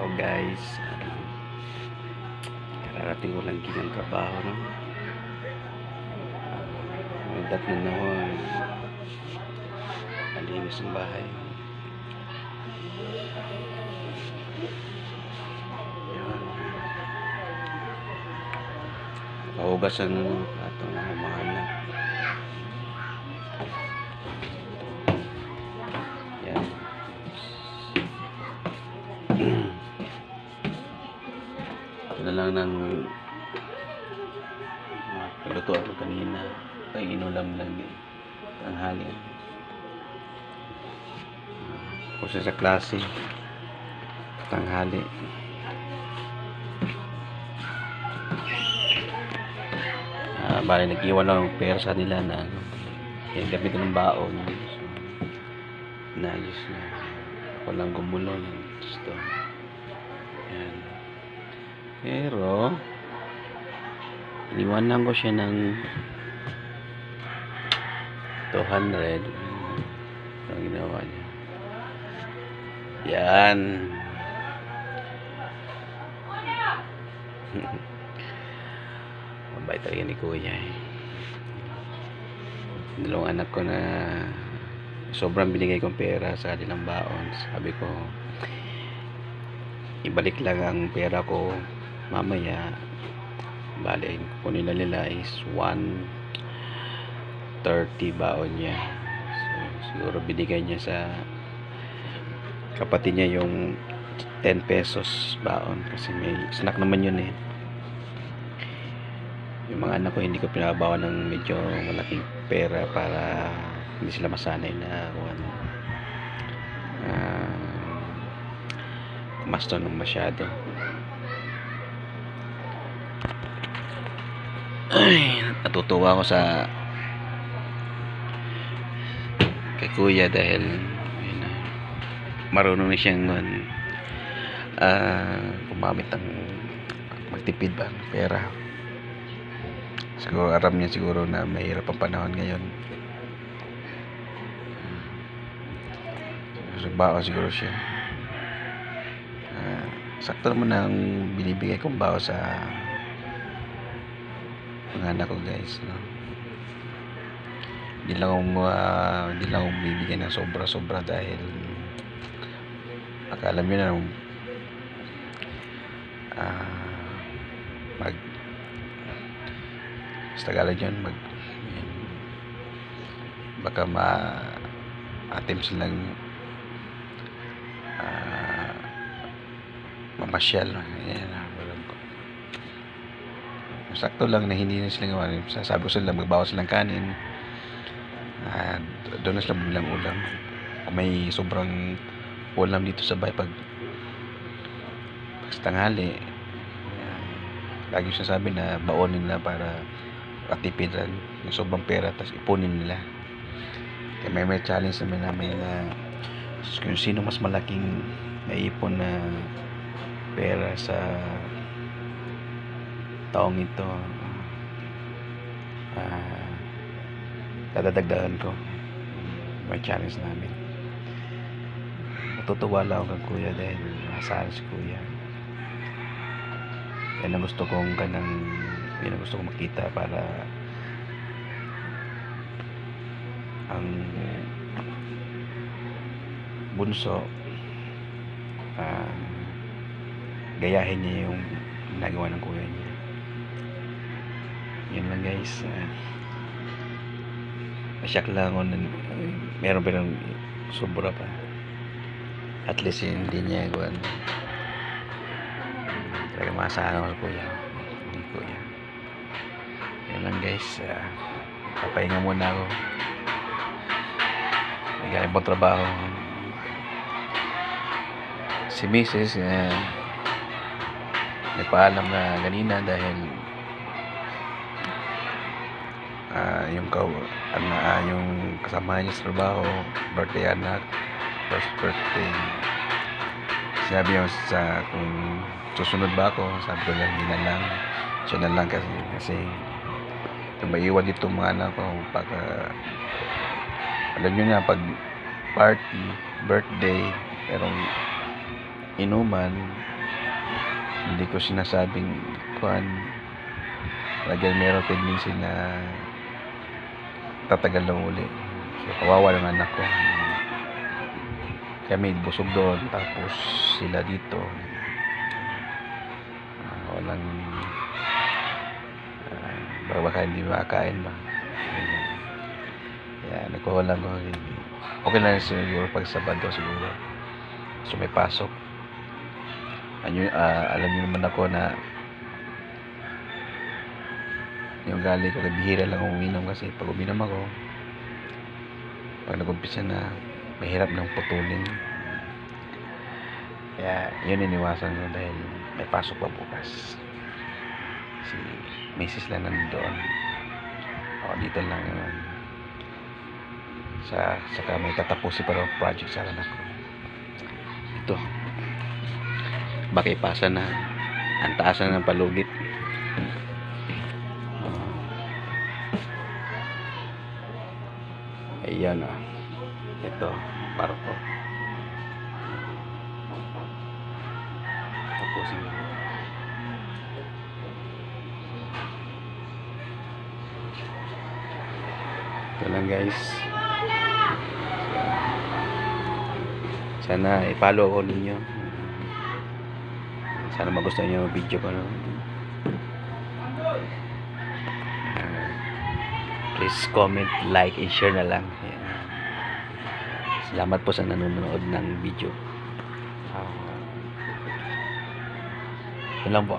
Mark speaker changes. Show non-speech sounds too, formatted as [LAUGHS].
Speaker 1: Hello guys. Kararating ko lang ginang trabaho no. Uh, may dat na naman. Alinis ang bahay. Yan. Pahugasan ng atong mga anak. Lang ng piluto ako kanina. Ay, inulam lang din. Tanghali. Kasi sa klase. Tanghali. Ah, bali nag-iwan lang ng pera sa nila na ano, yung gamit ng baon. So, naayos na. Walang gumulo ng gusto. Yan. Pero, iniwanan ko siya ng 200. Ito ang ginawa niya. Yan. [LAUGHS] Mabait talaga ni Kuya eh. Dalawang anak ko na sobrang binigay kong pera sa kanilang baon. Sabi ko, ibalik lang ang pera ko mamaya. Bale, kunin na nila is 130 baon niya. So, siguro binigay niya sa kapatid niya yung 10 pesos baon kasi may snack naman yun eh yung mga anak ko hindi ko pinabawa ng medyo malaking pera para hindi sila masanay na ano uh, kumasto ng masyado ay natutuwa ako sa kay kuya dahil yun, marunong na siyang uh, gumamit ng magtipid ba pera. Siguro aram niya siguro na mahirap ang panahon ngayon. Bao siguro siya. Uh, sakto naman ang binibigay kong bao sa mga ko guys no? hindi lang akong uh, hindi lang akong bibigyan ng sobra sobra dahil akala nyo na uh, mag sa Tagalog yun mag yan, baka ma atim silang uh, mamasyal yan ko sakto lang na hindi na sila gawa sasabi ko sila magbawas silang kanin. At doon na sila bilang ulam. Kung may sobrang ulam dito sa bahay pag pag tanghali lagi siya sabi na baonin na para katipidan yung sobrang pera tapos ipunin nila. Kaya may may challenge naman namin na kung sino mas malaking naipon na pera sa taong ito. Uh, dadadagdagan ko may challenge namin. Matutuwa lang ako kuya dahil masahan si kuya. Yan ang gusto kong kanang yun ang gusto ko makita para ang bunso uh, gayahin niya yung nagawa ng kuya niya yun lang guys. Uh, nasyak lang ako meron pa ng sobra pa. At least hindi niya gawan talaga masahan ako kuya. Hindi kuya yun lang guys. Uh, papahinga muna ako. May galing pang trabaho. Si Mrs. Uh, nagpaalam na ganina dahil uh, yung kaw ano, uh, yung kasama niya sa trabaho birthday anak first birthday. Sinabi niya sa kung susunod ba ako sabi ko lang na lang siya na lang kasi kasi yung maiwan dito mga anak ko pagka alam nyo na pag party birthday merong inuman hindi ko sinasabing kuan lagyan meron tendency na tatagal lang uli. So kawawa ng anak ko. Kami busog doon tapos sila dito. Ah, walang uh, baka, baka hindi makakain ba? Kaya nagkuha lang ko okay lang siguro pag Sabado siguro. So may pasok. Ano, ah, alam niyo naman ako na yung gali ko bihira lang uminom kasi pag uminom ako pag nag-umpisa na mahirap nang putulin. Kaya yun iniwasan ko dahil may pasok pa bukas. Si misis lang nandoon. O dito lang yun. Sa saka may tatapusin pa raw project sa anak ko. Ito. Bakipasa na? Ang taas na ng palugit ayan ah ito barko tapos yun. ito lang guys sana i-follow ko ninyo sana magustuhan nyo yung video ko no? Please comment, like, and share na lang. Salamat po sa nanonood ng video. Uh, yun lang po